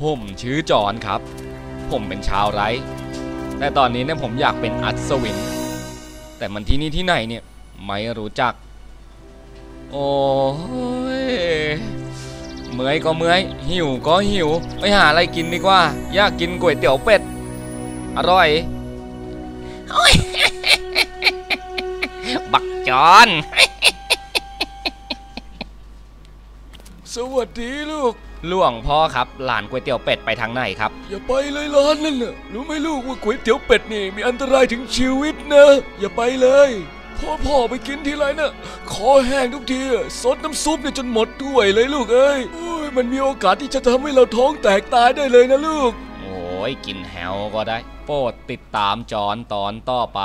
ผมชื่อจอนครับ ผมเป็นชาวไร่แต่ตอนนี้เนี่ยผมอยากเป็นอัศวิน แต่มันที่นี่ที่ไหนเนี่ยไม่รู้จัก โอ้ยเมื่อยก็เมื่อยหิวก็หิวไปหาอะไรกินดีกว่า อยากกินก๋วยเตี๋ยวเป็ด อร่อยบักจอน สวัสดีลูก หลวงพ่อครับหลานก๋วยเตี๋ยวเป็ดไปทางไหนครับ อย่าไปเลยร้านนั่นน่ะรู้ไหมลูกว่าก๋วยเตี๋ยวเป็ดนี่มีอันตรายถึงชีวิตนะ อย่าไปเลยพ่อพ่อไปกินทีไรน่ะคอแห้งทุกทีอะซดน้ำซุปเนี่ยจนหมดถ้วยเลยลูกเอ้ยโอ้ยมันมีโอกาสที่จะทำให้เราท้องแตกตายได้เลยนะลูก โอ้ยกินแฮวก็ได้ โปรดติดตามจอนตอนต่อไป